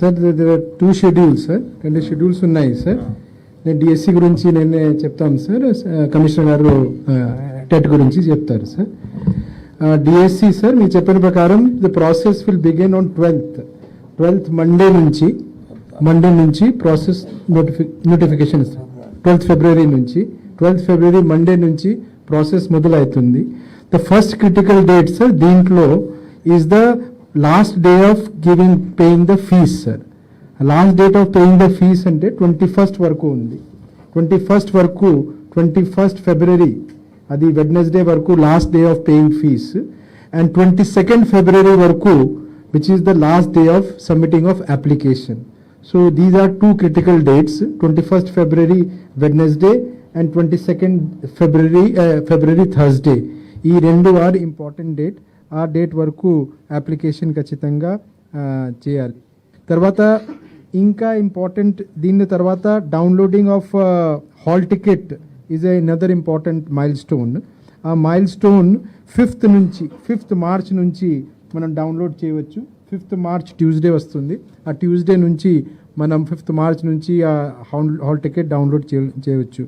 Sir two schedules sir రెండు schedules ఉన్నాయి sir నేను డిఎస్సి గురించి నేనే చెప్తాను సార్ కమిషనర్ గారు టెట్ గురించి చెప్తారు సార్ డిఎస్సి సార్ మీరు చెప్పిన ప్రకారం the process will begin on twelfth twelfth Monday నుంచి మండే నుంచి process notification notification twelfth February నుంచి ట్వెల్త్ ఫిబ్రవరి మండే నుంచి ప్రాసెస్ మొదలవుతుంది. The first critical date sir దీంట్లో is the last day of giving paying the fees sir last date of paying the fees అంటే twenty first వరకు ఉంది. Twenty first వరకు twenty first February అది Wednesday వరకు last day of paying fees and twenty second February వరకు which is the last day of submitting of application so these are two critical dates twenty first February Wednesday and twenty second February February Thursday ఈ రెండు are important date ఆ date వరకు application ఖచ్చితంగా చేయాలి. తర్వాత ఇంకా important దీని తర్వాత downloading of hall ticket is another important milestone ఆ మైల్ స్టోన్ ఫిఫ్త్ నుంచి ఫిఫ్త్ మార్చ్ నుంచి మనం డౌన్లోడ్ చేయవచ్చు. ఫిఫ్త్ మార్చ్ ట్యూస్డే వస్తుంది. ఆ ట్యూస్డే నుంచి మనం ఫిఫ్త్ మార్చ్ నుంచి ఆ హాల్ హాల్ టికెట్ డౌన్లోడ్ చేయ చేయవచ్చు.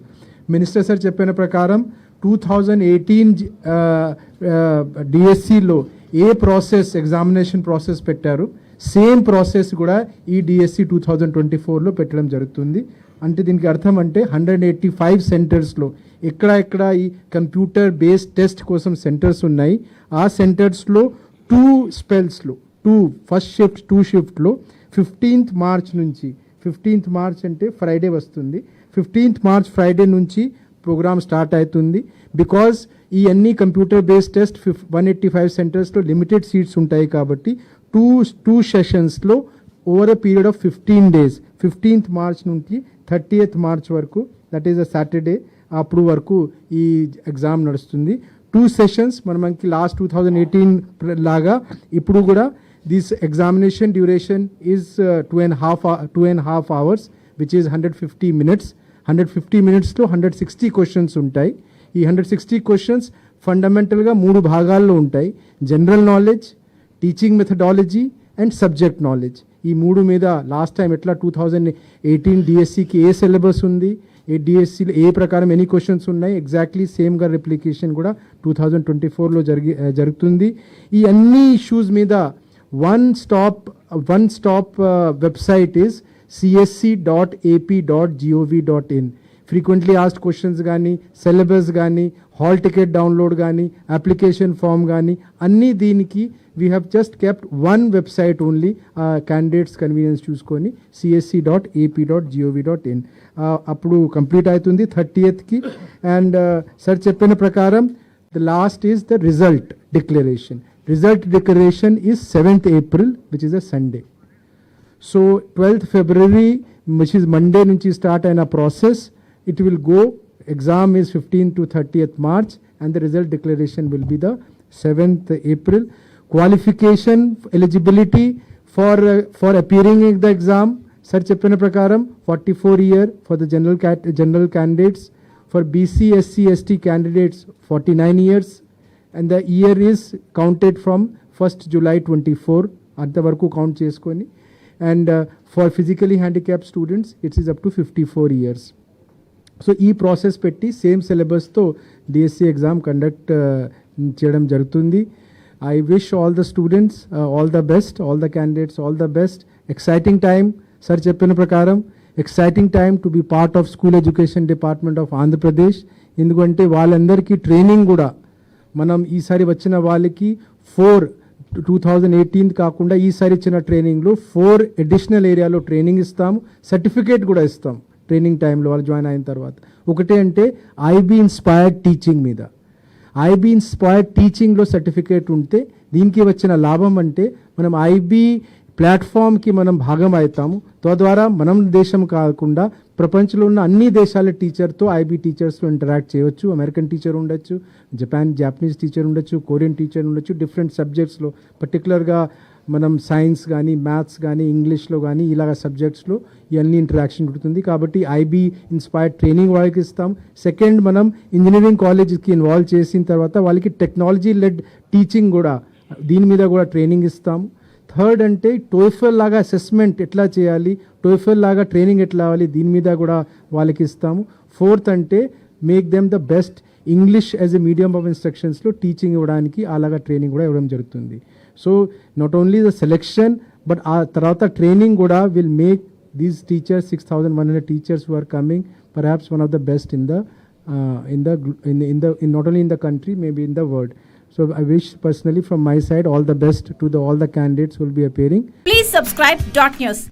మినిస్టర్ సార్ చెప్పిన ప్రకారం టూ థౌజండ్ ఎయిటీన్ డిఎస్సిలో ఏ ప్రాసెస్ ఎగ్జామినేషన్ ప్రాసెస్ పెట్టారు? సేమ్ ప్రాసెస్ కూడా ఈ డిఎస్సి టూ థౌజండ్ ట్వంటీ ఫోర్లో పెట్టడం జరుగుతుంది. అంటే దీనికి అర్థం అంటే హండ్రెడ్ ఎయిటీ ఫైవ్ సెంటర్స్లో ఎక్కడ ఎక్కడ ఈ కంప్యూటర్ బేస్డ్ టెస్ట్ కోసం సెంటర్స్ ఉన్నాయి. ఆ సెంటర్స్లో టూ స్పెల్స్లో టూ ఫస్ట్ షిఫ్ట్ టూ షిఫ్ట్లో ఫిఫ్టీన్త్ మార్చ్ నుంచి ఫిఫ్టీన్త్ మార్చ్ అంటే ఫ్రైడే వస్తుంది. ఫిఫ్టీన్త్ మార్చ్ ఫ్రైడే నుంచి ప్రోగ్రామ్ స్టార్ట్ అవుతుంది బికాజ్ ఈ అన్ని కంప్యూటర్ బేస్డ్ టెస్ట్ ఫిఫ్ వన్ ఎయిటీ ఫైవ్ సెంటర్స్లో లిమిటెడ్ సీట్స్ ఉంటాయి కాబట్టి two two సెషన్స్లో over a period of fifteen days fifteenth March నుంచి థర్టీయత్ మార్చ్ వరకు దట్ ఈస్ అ సాటర్డే అప్పుడు వరకు ఈ ఎగ్జామ్ నడుస్తుంది. టూ సెషన్స్ మనకి లాస్ట్ టూ థౌజండ్ ఎయిటీన్ లాగా ఇప్పుడు కూడా this examination duration is two and half two and half hours which is hundred fifty minutes hundred fifty మినిట్స్లో హండ్రెడ్ సిక్స్టీ క్వశ్చన్స్ ఉంటాయి. ఈ హండ్రెడ్ సిక్స్టీ క్వశ్చన్స్ ఫండమెంటల్గా మూడు భాగాల్లో ఉంటాయి. General knowledge teaching methodology and subject knowledge. ఈ మూడు మీద లాస్ట్ టైం ఎట్లా టూ థౌజండ్ ఎయిటీన్ డిఎస్సికి ఏ సిలబస్ ఉంది? ఏ డిఎస్సిలో ఏ ప్రకారం ఎన్ని క్వశ్చన్స్ ఉన్నాయి? ఎగ్జాక్ట్లీ సేమ్గా రిప్లికేషన్ కూడా టూ థౌజండ్ ట్వంటీ ఫోర్లో జరిగి జరుగుతుంది. ఈ అన్ని ఇష్యూస్ మీద one stop one stop website is CSC dot AP dot GOV dot in frequently asked questions కానీ సిలబస్ కానీ హాల్ టికెట్ డౌన్లోడ్ కానీ అప్లికేషన్ ఫామ్ కానీ అన్నీ దీనికి we have just kept one website only candidates convenience చూసుకొని CSC dot AP dot GOV dot in అప్పుడు complete అవుతుంది థర్టీయత్కి అండ్ సార్ చెప్పిన ప్రకారం the last is the result declaration result declaration is seventh April which is a Sunday so twelfth February which is Monday నుంచి start అయిన process it will go exam is fifteen to thirtieth March and the result declaration will be the seventh April qualification eligibility for for appearing in the exam sir చెప్పిన ప్రకారం forty four year for the general general candidates for BC SC ST candidates forty nine years and the year is counted from first July twenty four అంతవరకు count చేసుకొని and for physically handicap students it's is up to fifty four years so ఈ process పెట్టి same సిలబస్తో DSC exam conduct చేయడం జరుగుతుంది. I wish all the students all the best all the candidates all the best exciting time sir చెప్పిన ప్రకారం. Exciting time to be part of school education department of Andhra Pradesh ఎందుకంటే వాళ్ళందరికీ training కూడా. మనం ఈసారి వచ్చిన వాళ్ళకి ఫోర్ టూ థౌజండ్ ఎయిటీన్ కాకుండా ఈసారి ఇచ్చిన ట్రైనింగ్లో ఫోర్ అడిషనల్ ఏరియాలో ట్రైనింగ్ ఇస్తాము సర్టిఫికేట్ కూడా ఇస్తాం ట్రైనింగ్ టైంలో వాళ్ళు జాయిన్ అయిన తర్వాత. ఒకటి అంటే ఐబీ ఇన్స్పైర్డ్ టీచింగ్ మీద. ఐబీ ఇన్స్పైర్డ్ టీచింగ్లో సర్టిఫికేట్ ఉంటే దీనికి వచ్చిన లాభం అంటే మనం ఐబీ ప్లాట్ఫామ్కి మనం భాగం అవుతాము. తద్వారా మనం దేశం కాకుండా ప్రపంచంలో ఉన్న అన్ని దేశాల టీచర్తో ఐబీ టీచర్స్తో ఇంటరాక్ట్ చేయవచ్చు అమెరికన్ టీచర్ ఉండొచ్చు జపాన్ జాపనీస్ టీచర్ ఉండొచ్చు కొరియన్ టీచర్ ఉండొచ్చు. డిఫరెంట్ సబ్జెక్ట్స్లో పర్టికులర్గా మనం సైన్స్ కానీ మ్యాథ్స్ కానీ ఇంగ్లీష్లో కానీ ఇలాగ సబ్జెక్ట్స్లో ఇవన్నీ ఇంటరాక్షన్ ఉంటుంది కాబట్టి ఐబీ ఇన్స్పైర్డ్ ట్రైనింగ్ వాళ్ళకి ఇస్తాం. సెకండ్ మనం ఇంజనీరింగ్ కాలేజ్కి ఇన్వాల్వ్ చేసిన తర్వాత వాళ్ళకి టెక్నాలజీ లెడ్ టీచింగ్ కూడా దీని మీద కూడా ట్రైనింగ్ ఇస్తాము థర్డ్ అంటే టోఫెల్ లాగా అసెస్మెంట్ ఎట్లా చేయాలి? టోఫెల్ లాగా ట్రైనింగ్ ఎట్లా అవ్వాలి దీని మీద కూడా వాళ్ళకి ఇస్తాము. ఫోర్త్ అంటే make them the best English as a medium of ఇన్స్ట్రక్షన్స్లో teaching ఇవ్వడానికి అలాగా ట్రైనింగ్ కూడా ఇవ్వడం జరుగుతుంది. So not only the selection but ఆ తర్వాత ట్రైనింగ్ కూడా will make these teachers six thousand one hundred teachers are coming perhaps one of the best in the in the in the in not only in the country maybe in the world so i wish personally from my side all the best to the all the candidates who will be appearing Please subscribe dot news.